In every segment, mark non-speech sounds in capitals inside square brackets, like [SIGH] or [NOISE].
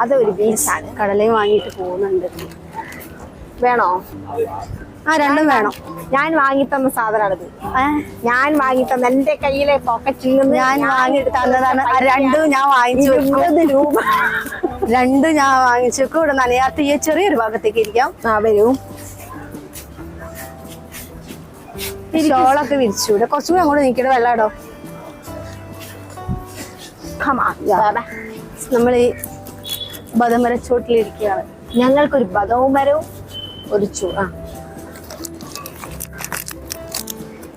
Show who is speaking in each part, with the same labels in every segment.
Speaker 1: അതൊരു ബീച്ചാണ്.
Speaker 2: കടലയും വാങ്ങിയിട്ട് പോകുന്നുണ്ട്.
Speaker 1: വേണോ?
Speaker 2: ആ രണ്ടും വേണം.
Speaker 1: ഞാൻ വാങ്ങിത്തന്ന സാധനമാണിത്
Speaker 2: ഏ,
Speaker 1: ഞാൻ വാങ്ങിത്തന്ന എന്റെ കയ്യിലെ പോക്കറ്റിൽ നിന്ന്
Speaker 2: ഞാൻ വാങ്ങി തന്നതാണ് രണ്ടും ഞാൻ വാങ്ങിച്ചു
Speaker 1: ഇരുപത് രൂപ.
Speaker 2: രണ്ടും ഞാൻ വാങ്ങിച്ചു വെക്കും. ഇവിടെ നനയാത്ത ചെറിയൊരു ഭാഗത്തേക്ക് ഇരിക്കാം.
Speaker 1: ആ വരൂ.
Speaker 2: ഷോളൊക്കെ വിരിച്ചൂടെ. കുറച്ചുകൂടി അങ്ങോട്ട് നീക്കിയിട്ട്
Speaker 1: വെള്ളാടോ.
Speaker 2: നമ്മൾ ഈ ബദമരച്ചോട്ടിലിരിക്കുകയാണ്.
Speaker 1: ഞങ്ങൾക്കൊരു ബദവും മരവും ഒരു ചൂ ആ.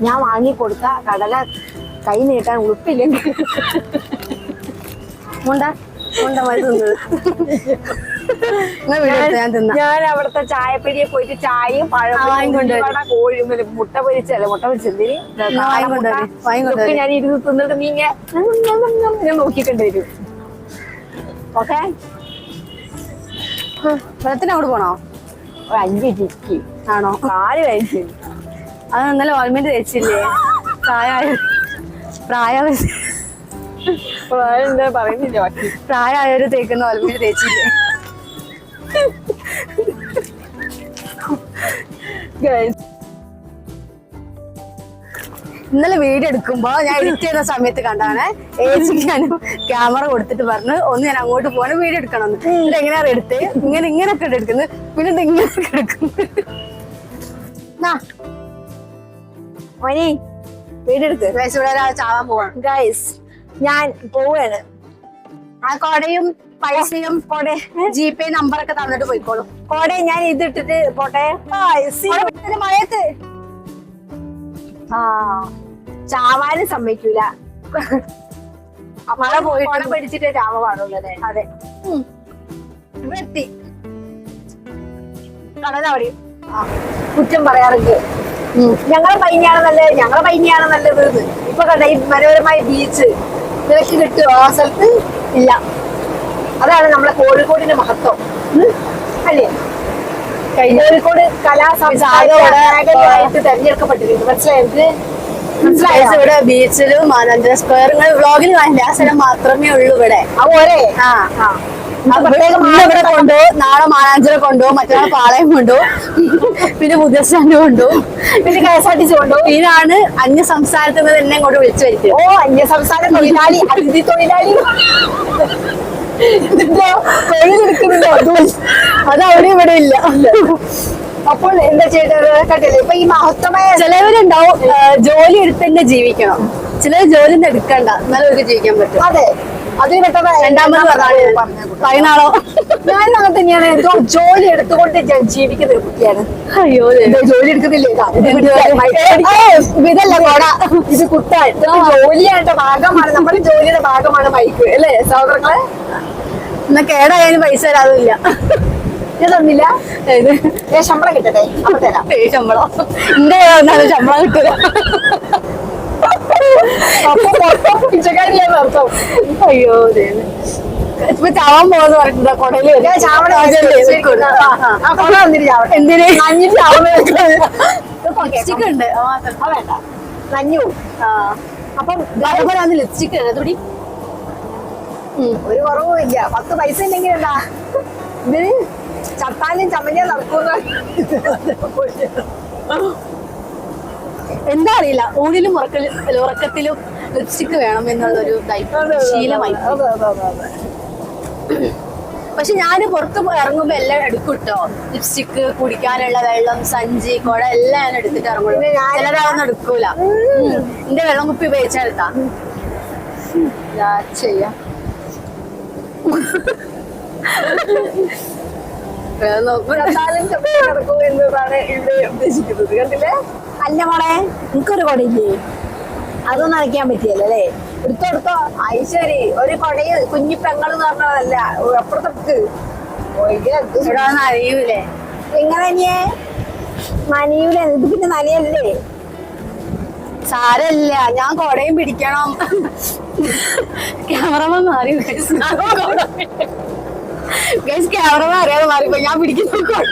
Speaker 1: ഞാൻ വാങ്ങിക്കൊടുത്ത കടല കൈ നീട്ടാൻ ഉളുപ്പില്ലെങ്കിൽ.
Speaker 2: മുണ്ട മുണ്ട മതി ഞാൻ
Speaker 1: അവിടുത്തെ ചായപ്പടിയെ പോയിട്ട് ചായയും പഴം കോഴി മുട്ട പൊരിച്ചല്ലേ മുട്ട
Speaker 2: പൊരിച്ചെന്തിരി.
Speaker 1: ഞാൻ ഇരുന്ന് തിന്നിട്ട് നീങ്ങ ഞാൻ നോക്കിക്കൊണ്ട് വരും. ഓക്കെ?
Speaker 2: വെള്ളത്തിന് അങ്ങോട്ട് പോണോ?
Speaker 1: അഞ്ച് ടിക്കി
Speaker 2: ആണോ?
Speaker 1: കാൽ കഴിച്ചു
Speaker 2: അത് ഇന്നലെ ഓൾമെന്റ് തേച്ചില്ലേ? പ്രായമായ പ്രായ
Speaker 1: ബാക്കി
Speaker 2: പ്രായമായവര് തേക്കുന്ന ഓൾമെന്റ് തേച്ചില്ലേ? ഇന്നലെ വീഡിയോ എടുക്കുമ്പോ ഞാൻ എഡിറ്റ് ചെയ്യുന്ന സമയത്ത് കണ്ടാണ് ഏച്ചിക്ക് ഞാൻ ക്യാമറ കൊടുത്തിട്ട് പറഞ്ഞു ഒന്ന് ഞാൻ അങ്ങോട്ട് പോകണം വീഡിയോ എടുക്കണം എന്നിട്ട് എങ്ങനെയാണ് എടുത്ത്? ഇങ്ങനെ ഇങ്ങനെയൊക്കെ എടുക്കുന്നത്. പിന്നെ ഇങ്ങനെയൊക്കെ എടുക്കുന്നത്.
Speaker 1: മോനെ വീടെടുത്ത്
Speaker 2: ഗൈസ് ഇവിടെ ഒരാൾ ചാവാൻ പോവാണ്.
Speaker 1: ഗൈസ് ഞാൻ പോവാണ്.
Speaker 2: ആ കൊടയും പൈസയും കോടെ ജി പേ നമ്പർ ഒക്കെ തന്നിട്ട് പോയിക്കോളും.
Speaker 1: കോടെ ഞാൻ ഇതിട്ടിട്ട് പോട്ടെ.
Speaker 2: മഴയത്ത്.
Speaker 1: ആ ചാവാനും സമ്മതിക്കൂല.
Speaker 2: മഴ പോയിട്ട്
Speaker 1: പിടിച്ചിട്ട് ചാവ പാടുള്ളത്
Speaker 2: അതെ. എത്തി.
Speaker 1: കടല കുറ്റം പറയാറുണ്ട്. ഞങ്ങളെ പൈനിയാണ് നല്ലത് ഞങ്ങളെ പൈനിയാണ് നല്ലത്. ഇപ്പൊ കണ്ട ഈ മനോഹരമായ ബീച്ച് നിനക്ക് കിട്ടുമോ ആ സ്ഥലത്ത് ഇല്ല. അതാണ് നമ്മളെ കോഴിക്കോടിന്റെ മഹത്വം. അല്ലേ? കോഴിക്കോട് കലാ സംസ്കാരമായിട്ട് തെരഞ്ഞെടുക്കപ്പെട്ടിരിക്കുന്നു മനസ്സിലായത് മനസ്സിലായോ
Speaker 2: Guys, ഇവിടെ ബീച്ചിലും മാനന്തര സ്ക്വയർ നിങ്ങൾ വ്ളോഗിൽ കാണില്ല ആ സ്ഥലം മാത്രമേ ഉള്ളൂ ഇവിടെ.
Speaker 1: പോരെ?
Speaker 2: ആ. ഇവിടെ- കൊണ്ടു നാളെ മാനാഞ്ചിറ കൊണ്ടു മറ്റന്നാൾ [LAUGHS] പാളയം കൊണ്ടു പിന്നെ പുതിയ സ്റ്റാൻഡ് കൊണ്ടുപോകും
Speaker 1: പിന്നെ K S R T C കൊണ്ടോ
Speaker 2: ഇതാണ് അന്യ സംസ്ഥാനത്ത് നിന്ന് തന്നെ ഇങ്ങോട്ട് വിളിച്ചു വരുത്തിയത്.
Speaker 1: ഓ അന്യ സംസ്ഥാന തൊഴിലാളി അതിഥി തൊഴിലാളി.
Speaker 2: അത് അവിടെ ഇവിടെ ഇല്ല.
Speaker 1: അപ്പോൾ എന്താ ചെയ്തത്? കണ്ടില്ലേ? ഈ
Speaker 2: ചിലവരുണ്ടാവും. ജോലി എടുത്ത് തന്നെ ജീവിക്കണം. ചിലർ ജോലി ഒന്നും എടുക്കണ്ട. എന്നാലും ജീവിക്കാൻ പറ്റും.
Speaker 1: അതെ. അതിൽ പെട്ടത്
Speaker 2: രണ്ടാമത് പതിനാളോ?
Speaker 1: ഞാൻ അങ്ങനെ തന്നെയാണ് എന്തോ ജോലി എടുത്തുകൊണ്ട് ഞാൻ ജീവിക്കുന്ന ഒരു കുട്ടിയാണ്.
Speaker 2: അയ്യോ
Speaker 1: ജോലി എടുക്കുന്നില്ലേ?
Speaker 2: ഇതല്ല കോട.
Speaker 1: ഇത് കുട്ടാൻ ജോലിയായിട്ട് ഭാഗമാണ്. നമ്മുടെ ജോലിയുടെ ഭാഗമാണ് മൈക്ക് അല്ലേ സഹോദരങ്ങളെ?
Speaker 2: എന്നാ കേടായാലും പൈസ തരാതില്ല
Speaker 1: ഞാൻ തന്നില്ല ശമ്പളം കിട്ടട്ടെ. അപ്പൊ തരാം.
Speaker 2: ശമ്പളം. എന്റെ ശമ്പളം കിട്ടില്ല
Speaker 1: അപ്പൊ മൊത്തം പിച്ചക്കാരിയാന്ന് അർത്ഥം.
Speaker 2: അയ്യോ. ഇപ്പൊ ചാവാൻ പോകുന്ന പറഞ്ഞിട്ടുണ്ടോ?
Speaker 1: കൊടയിൽ
Speaker 2: എന്തിന്?
Speaker 1: നഞ്ഞിട്ട്
Speaker 2: ലിപ്സ്റ്റിക് ഉണ്ട്.
Speaker 1: വേണ്ട. നഞ്ഞു. അപ്പം
Speaker 2: അതേപോലെ അന്ന് ലിപ്സ്റ്റിക് ഉണ്ട്. തുടി
Speaker 1: ഒരു കുറവും ഇല്ല. പത്ത് പൈസ ഇല്ലെങ്കിൽ എന്താ? ഇതിന് ചത്താലും ചമ്മഞ്ഞാൽ നടക്കുന്ന
Speaker 2: എന്താ അറിയില്ല. ഊണിലും ഉറക്കലും ഉറക്കത്തിലും ലിപ്സ്റ്റിക് വേണം എന്നുള്ളൊരു ശീലമായി പക്ഷെ ഞാൻ പുറത്ത് ഇറങ്ങുമ്പോ എല്ലാം എടുക്കും കേട്ടോ ലിപ്സ്റ്റിക് കുടിക്കാനുള്ള വെള്ളം സഞ്ചി കുട എല്ലാം ഞാൻ എടുത്തിട്ട് ഇറങ്ങുള്ളൂ. ചിലരാളൊന്നും എടുക്കൂല. എന്റെ വെള്ളം കുപ്പി ഉപയോഗിച്ചെടുത്താ ചെയ്യാ. [LAUGHS] നോക്കൂ
Speaker 1: എന്നതാണ് ഇവിടെ ഉദ്ദേശിക്കുന്നത്. കണ്ടില്ലേ? അല്ല മോളെ നിനക്കൊരു കൊടയില്ലേ? അതൊന്നും അരയ്ക്കാൻ പറ്റിയല്ലോ അല്ലേ? എടുത്തോ എടുത്തോ. ഐശ്വരി ഒരു കൊടയിൽ കുഞ്ഞി പെങ്ങൾ എന്ന് പറഞ്ഞതല്ല. അപ്പുറത്തൊക്കെ
Speaker 2: ഇവിടെ
Speaker 1: നനിയൂല. ഇത് പിന്നെ നനിയല്ലേ?
Speaker 2: സാരല്ല ഞാൻ കൊടയും പിടിക്കണം. ക്യാമറമാൻ മാറി. [LAUGHS] ഗൈസ് ക്യാമറമാൻ അറിയാതെ മാറിപ്പോ ഞാൻ പിടിക്കുന്ന കൊട.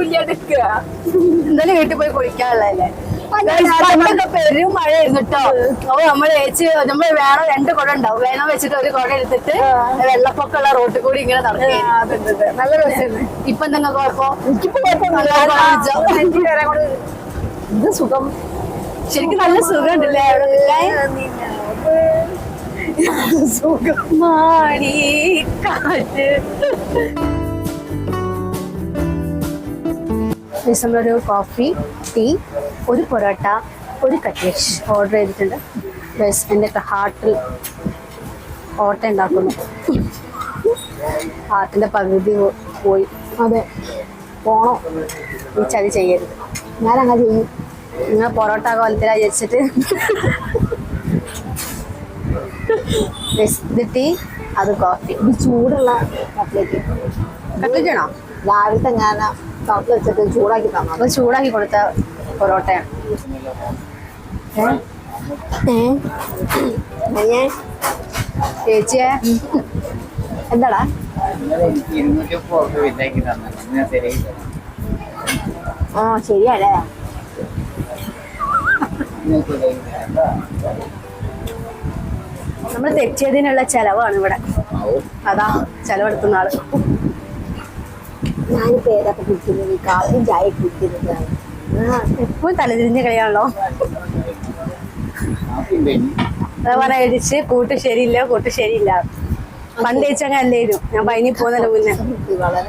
Speaker 1: ഇല്ലാണ്ട് നിൽക്കുക
Speaker 2: എന്തായാലും വീട്ടിൽ പോയി കുളിക്കാനുള്ളതല്ലേ പണ്ടൊക്കെ പെരും മഴ ഇരുന്നിട്ടോ അപ്പൊ നമ്മൾ ചേച്ചി നമ്മൾ വേണം രണ്ട് കുട ഉണ്ടാവും. വേണം വെച്ചിട്ട് ഒരു കുട എടുത്തിട്ട് വെള്ളപ്പൊക്കമുള്ള റോട്ടിൽ കൂടി ഇങ്ങനെ നടക്കുക
Speaker 1: നല്ല രസമാണ്
Speaker 2: ഇപ്പൊ എന്തെങ്കിലും കുഴപ്പം?
Speaker 1: എനിക്കിപ്പോ.
Speaker 2: കുഴപ്പമില്ല.
Speaker 1: വേറെ ഇത് സുഖം.
Speaker 2: ശരിക്കും നല്ല സുഖമുണ്ടല്ലേ? അവിടെ [LAUGHS] നിൽക്കാൻ? കാറ്റ്. കോഫി ടീ ഒരു പൊറോട്ട ഒരു കട്ട്ലറ്റ് ഓർഡർ ചെയ്തിട്ടുണ്ട്. ബസ് എന്റെ ഹാർട്ടിൽ ഓട്ട ഉണ്ടാക്കുന്നു. ഹാർട്ടിന്റെ പകുതി പോയി.
Speaker 1: അതെ പോണോ.
Speaker 2: ചതി ചെയ്യരുത്.
Speaker 1: ഞാൻ അങ്ങനെ ചെയ്യും.
Speaker 2: നിങ്ങൾ പൊറോട്ട കോലത്തിലാ വെച്ചിട്ട് ബസ് ഇത് ടീ അത് കോഫി
Speaker 1: ഇത് ചൂടുള്ള കട്ട്ലേറ്റ്
Speaker 2: കട്ട്ലറ്റ് ആണോ
Speaker 1: രാവിലത്തെ ഞാൻ കപ്പ് വെച്ചിട്ട് ചൂടാക്കി തന്നു?
Speaker 2: അപ്പൊ ചൂടാക്കി കൊടുത്ത പൊറോട്ടയാണ് ചേച്ചിയെ? എന്താടാ?
Speaker 1: ആ
Speaker 3: എനിക്ക്
Speaker 2: നമ്മൾ തെറ്റിയതിനുള്ള ചെലവാണ് ഇവിടെ. അതാ ചെലവെടുക്കുന്ന ആൾ.
Speaker 1: ഞാനിപ്പോ ഏതൊക്കെ കുടിക്കുന്നത് കാപ്പിയും ചായ കുടിക്കുന്നത്
Speaker 2: എപ്പോഴും തലതിരിഞ്ഞ കളിയാണല്ലോ. അതാ എഴുതിച്ച് കൂട്ട് ശരിയില്ല കൂട്ട് ശരിയില്ല. പണ്ട് ചേച്ചങ്ങ അല്ലേരും ഞാൻ വൈനി പോന്നല്ല മുന്നേ.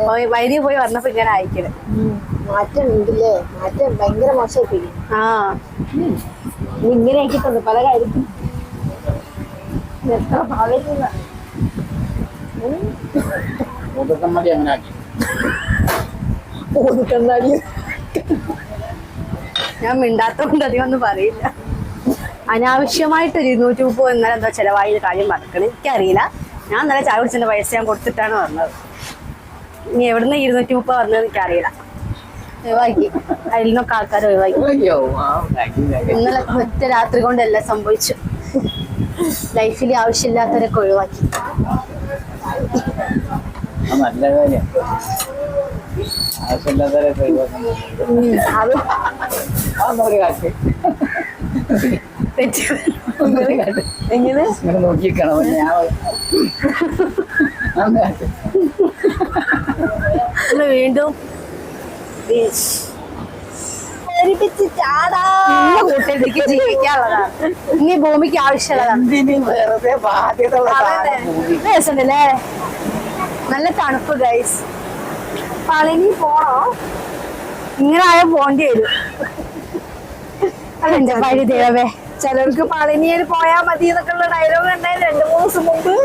Speaker 2: പോയി- വൈനി പോയി വന്നപ്പോ ഇങ്ങനെ
Speaker 1: അയക്കൽ മാറ്റം ഉണ്ടല്ലേ മാറ്റം ഭയങ്കര മോശമായി
Speaker 2: ആ.
Speaker 1: ഇങ്ങനെ ആയിക്കിട്ടുണ്ട് പല കാര്യത്തിലും എത്ര ഭാവിക്കുന്ന
Speaker 3: കൂട്ടത്തമ്മടി അങ്ങനെ ആക്കി
Speaker 1: ഓടിക്കന്നാടി
Speaker 2: ഞാൻ മിണ്ടാത്തോണ്ട് അധികം ഒന്നും പറയില്ല. അനാവശ്യമായിട്ട് ഒരു ഇരുന്നൂറ്റി മുപ്പത് എന്നാൽ എന്താ ചെലവായ കാര്യം മറക്കണം എനിക്കറിയില്ല. ഞാൻ നല്ല ചായ കുടിച്ചതിന്റെ പൈസ ഞാൻ കൊടുത്തിട്ടാണ് വന്നത്. ഇനി എവിടുന്ന് ഇരുന്നൂറ്റി മുപ്പത് വന്നത് എനിക്കറിയില്ല. ഒഴിവാക്കി. അതിൽ നിന്നൊക്കെ ആൾക്കാർ ഒഴിവാക്കി. ഇന്നലെ ഒറ്റ രാത്രി കൊണ്ടല്ല എല്ലാം സംഭവിച്ചു ലൈഫിൽ ആവശ്യമില്ലാത്തവരൊക്കെ ഒഴിവാക്കി.
Speaker 3: വീണ്ടും നല്ല കാര്യം.
Speaker 1: എങ്ങനെ?
Speaker 3: നോക്കിക്കണം ഞാൻ കാറ്റ്
Speaker 2: വീണ്ടും
Speaker 1: ചാടാ
Speaker 2: ഇന്ന് കൂട്ടത്തിലേക്ക് ജീവിക്കാനുള്ളതാണ്. ഇനി ഭൂമിക്ക് ആവശ്യമുള്ളതാണ്.
Speaker 3: വെറുതെ ബാധ്യത ഉള്ള
Speaker 2: അതന്നെ.
Speaker 3: സാധനം കൂടി.
Speaker 2: രസമുണ്ടല്ലേ? നല്ല തണുപ്പ് ഗൈസ്
Speaker 1: പളനി പോണോ?
Speaker 2: ഇങ്ങനെ ആയ പോണ്ടി വരും. അതെന്റെ പഴി ദേവേ
Speaker 1: ചിലർക്ക് പളനിയിൽ പോയാ മതി എന്നൊക്കെ ഉള്ള ഡയലോഗ് ഉണ്ടായി. രണ്ടു മൂന്ന് ദിവസം മുമ്പ്.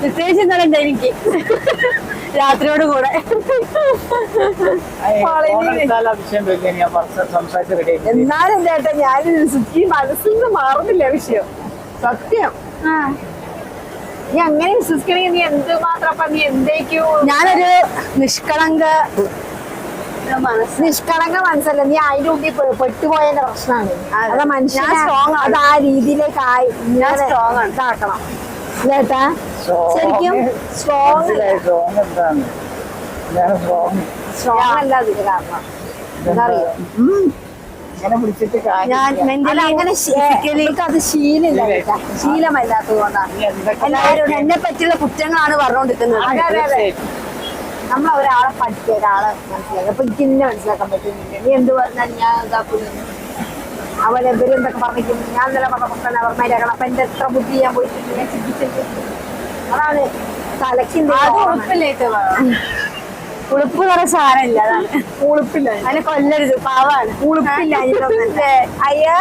Speaker 2: പ്രത്യേകിച്ച് എനിക്ക്? രാത്രിയോട് കൂടെ.
Speaker 1: എന്നാലും ചേട്ടാ ഞാൻ ഈ മനസ്സിൽ നിന്ന് മാറുന്നില്ല വിഷയം. സത്യം. നീ അങ്ങനെ വിശ്വസിക്കണെങ്കിൽ നീ എന്തുമാത്രം അപ്പൊ നീ എന്തേക്കോ?
Speaker 2: ഞാനൊരു നിഷ്കളങ്ക മനസ്സ്.
Speaker 1: നിഷ്കളങ്ക മനസ്സല്ല നീ അതിന്റെ ഉള്ളിൽ പെ- പെട്ടുപോയതിന്റെ പ്രശ്നമാണ്.
Speaker 2: അതെ.
Speaker 1: മനുഷ്യൻ. അത് ആ രീതിയിലേക്ക് ആയി
Speaker 2: ഞാൻ സ്ട്രോങ് ആണ്.
Speaker 1: ഇതാക്കണം. ചേട്ടാ
Speaker 3: Strong.
Speaker 1: ശരിക്കും സ്ട്രോങ്
Speaker 3: സ്ട്രോങ് എന്താണ്? ഞാൻ സ്ട്രോങ്
Speaker 1: സ്ട്രോങ് അല്ല അതിന് കാരണം. അത് ശീലമില്ല ശീലമല്ലാത്തത് കൊണ്ടാണ്.
Speaker 2: എല്ലാവരും എന്നെ പറ്റിയുള്ള കുറ്റങ്ങളാണ് പറഞ്ഞുകൊണ്ടിരിക്കുന്നത്.
Speaker 1: നമ്മൾ ഒരാളെ പഠിച്ച ഒരാളെ മനസ്സിലാക്കുക അപ്പൊ എനിക്ക് ഇന്നെ മനസ്സിലാക്കാൻ പറ്റുന്നില്ല. നീ എന്ത് പറഞ്ഞാൽ ഞാൻ ഇതാക്കുന്നു അവൻ എവരും എന്തൊക്കെ ഞാൻ ഇന്നലെ പറഞ്ഞ പൊക്കന്നെ അവർ അപ്പൊ എന്റെ എത്ര ബുദ്ധി ഞാൻ പോയിട്ടുണ്ട്? ഞാൻ ചിന്തിച്ചിട്ട് അതാണ് തലക്കിന്റെ
Speaker 2: അത് ഉളുപ്പില്ലേക്ക് ഉളുപ്പ് കുറെ സാരമില്ല അതാണ്.
Speaker 1: ഉളുപ്പില്ല.
Speaker 2: അതിനെ കൊല്ലരുത് പാവാണ്.
Speaker 1: ഉളുപ്പില്ല. അയ്യോ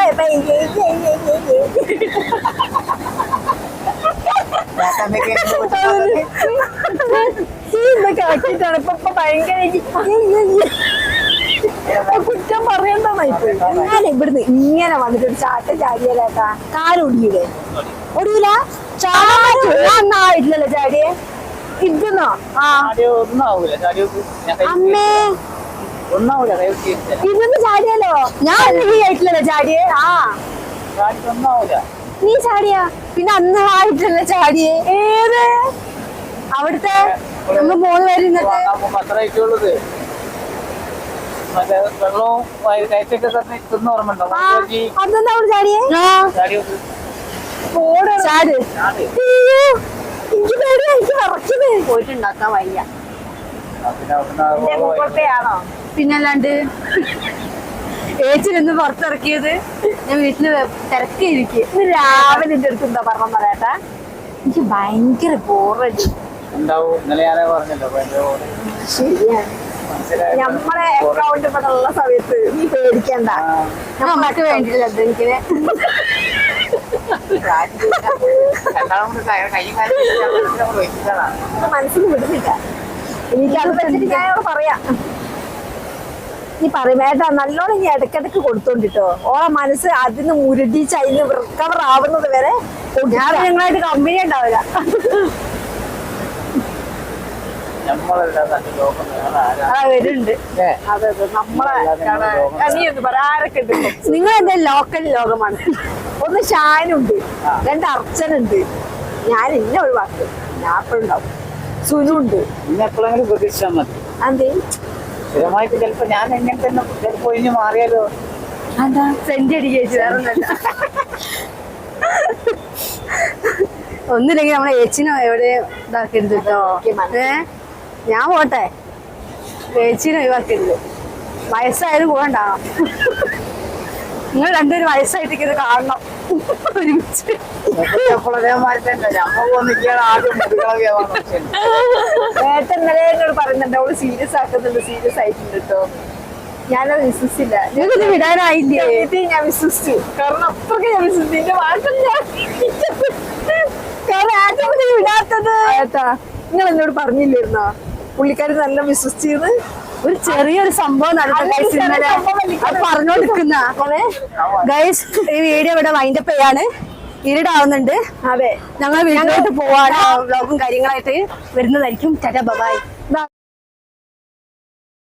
Speaker 1: ഇതൊക്കെ ആക്കിയിട്ടാണ് ഇപ്പൊ ഭയങ്കര കുറ്റം പറയണ്ടെന്നായിപ്പോയി ഞാൻ ഇവിടുന്ന് ഇങ്ങനെ വന്നിട്ട് ഒരു ചാട്ട ചാടിയാലേട്ടാ. കാലൊടിയില്ലേ ഒടിയില്ല ചാടില്ലല്ലോ ചാടിയെ ഇതെന്നോ ആ അമ്മേ. ഇതൊന്ന് ചാടിയാലോ? ഞാൻ ഈ ആയിട്ടില്ലല്ലോ ചാടിയെ ആ. നീ ചാടിയാ? പിന്നെ അന്ന് ആയിട്ടല്ല ചാടിയെ? ഏത്?
Speaker 2: അവിടുത്തെ? നമ്മൾ മൂന്ന് പേര് ഇന്നത്തെ
Speaker 3: മറ്റേ വെള്ളവും വയ- കയറ്റൊക്കെ തന്നെ എത്തുന്ന ഓർമ്മയുണ്ടോ?
Speaker 1: ആ, അതെന്താ അവിടെ ചാടിയേ.
Speaker 3: ചാടി നോക്ക്.
Speaker 2: ചാട്
Speaker 3: ചാടി.
Speaker 1: അയ്യോ, എനിക്ക് പേടിയാ എനിക്ക് വിറയ്ക്കുന്നേ
Speaker 2: പോയിട്ടുണ്ടാക്കാൻ വയ്യ. പിന്നല്ലാണ്ട് ഏച്ചിനൊന്ന് പുറത്തിറക്കിയത് ഞാൻ വീട്ടിൽ തിരക്കിയിരിക്കും
Speaker 1: ഇന്ന് രാവിലെ എന്റെ അടുത്ത് എന്താ പറഞ്ഞ പറയട്ടെ? എനിക്ക് ഭയങ്കര ബോറടി
Speaker 3: ഉണ്ടാവും ഇന്നലെ ഞാനേ പറഞ്ഞല്ലോ അപ്പൊ
Speaker 1: ശരിയാണ്. നമ്മളെ അക്കൗണ്ട് ഇവിടെ ഉള്ള സമയത്ത് നീ പേടിക്കണ്ട.
Speaker 2: നമ്മക്ക് വേണ്ടിയില്ല എനിക്കിനെ
Speaker 3: രണ്ടാമത് കൈ- കൈയും കാലും പിടിച്ച് അങ്ങോട്ട്
Speaker 1: മനസ്സിൽ വിടുന്നില്ല എനിക്കത് അത് ഞാൻ പറയാം. നീ പറയും ഏട്ടാ നല്ലോണം നീ ഇടയ്ക്കിടയ്ക്ക് കൊടുത്തോണ്ടിട്ടോ. ഓളെ മനസ്സ് അതിന് മുരടിച്ച് അതിന് റിക്കവർ ആവുന്നത് വരെ
Speaker 2: ഞങ്ങളായിട്ട് കമ്പനി ഉണ്ടാവില്ല
Speaker 3: നമ്മളല്ലാതെ നല്ല ലോകം വേറെ ആരാ?
Speaker 2: ആ വരുന്നുണ്ട്.
Speaker 3: ഇല്ലേ?
Speaker 1: അതെ അതെ. നമ്മളെ നീ ഒന്ന് പറ ആരൊക്കെ ഉണ്ട്
Speaker 2: നിങ്ങൾ എന്റെ ലോക്കൽ ലോകമാണ്?
Speaker 1: ഒന്ന് ഷാനുണ്ട് രണ്ട് അർച്ചനുണ്ട്. ഞാൻ ഇന്ന ഒഴിവാക്കും ഞാൻ എപ്പോഴുണ്ടാവും സുനുണ്ട്.
Speaker 3: എപ്പോഴെങ്കിലും പ്രതീക്ഷിച്ചാൽ മതി.
Speaker 1: അതെ.
Speaker 3: സ്ഥിരമായിട്ട് ചിലപ്പോ ഞാൻ എങ്ങനെ തന്നെ ചിലപ്പോ ഇനി മാറിയാലോ?
Speaker 2: അതാ. സെന്റ് അടിക്കേച്ചു വേറെ ഒന്നല്ല ഒന്നില്ലെങ്കിൽ നമ്മളെ ഏച്ചിനോ എവിടെ ഇതാക്കരുത് കേട്ടോ ഏ? ഞാൻ പോട്ടെ. ചേച്ചീനെ ഒഴിവാക്കരുത്. വയസ്സായാലും പോകണ്ട. നിങ്ങൾ രണ്ടുപേരും വയസ്സായിട്ട് ഇത് കാണണം. ഒരുമിച്ച്.
Speaker 1: ഏട്ടൻ ഇന്നലെ എന്നോട് പറയുന്നുണ്ട് അവൾ സീരിയസ് ആക്കുന്നുണ്ട് സീരിയസ് ആയിട്ടുണ്ട് കേട്ടോ ഞാനത് വിശ്വസിച്ചില്ല.
Speaker 2: നിങ്ങൾക്ക് ഇത് വിടാനായില്ലേ
Speaker 1: ഇത് ഞാൻ വിശ്വസിച്ചു. കാരണം അത്രയ്ക്ക് ഞാൻ വിശ്വസിച്ചു. എന്റെ വാട്ടം ഞാൻ കാരണം ആറ്റം വിടാത്തത്. നിങ്ങൾ എന്നോട് പറഞ്ഞില്ലായിരുന്നോ? പുള്ളിക്കാരി നല്ല വിശ്വസിച്ചിരുന്ന്
Speaker 2: ഒരു ചെറിയൊരു സംഭവം പറഞ്ഞോണ്ടിരിക്കുന്ന ഗൈസ് ഈ വീഡിയോ ഇവിടെ വൈൻഡപ്പ് ചെയ്യാണ്. ഇരുടാവുന്നുണ്ട്.
Speaker 1: അതെ.
Speaker 2: ഞങ്ങൾ വീട്ടിലോട്ട് പോവാണ്. വ്ലോഗും കാര്യങ്ങളായിട്ട് വരുന്നതായിരിക്കും. ടാറ്റ ബബായ്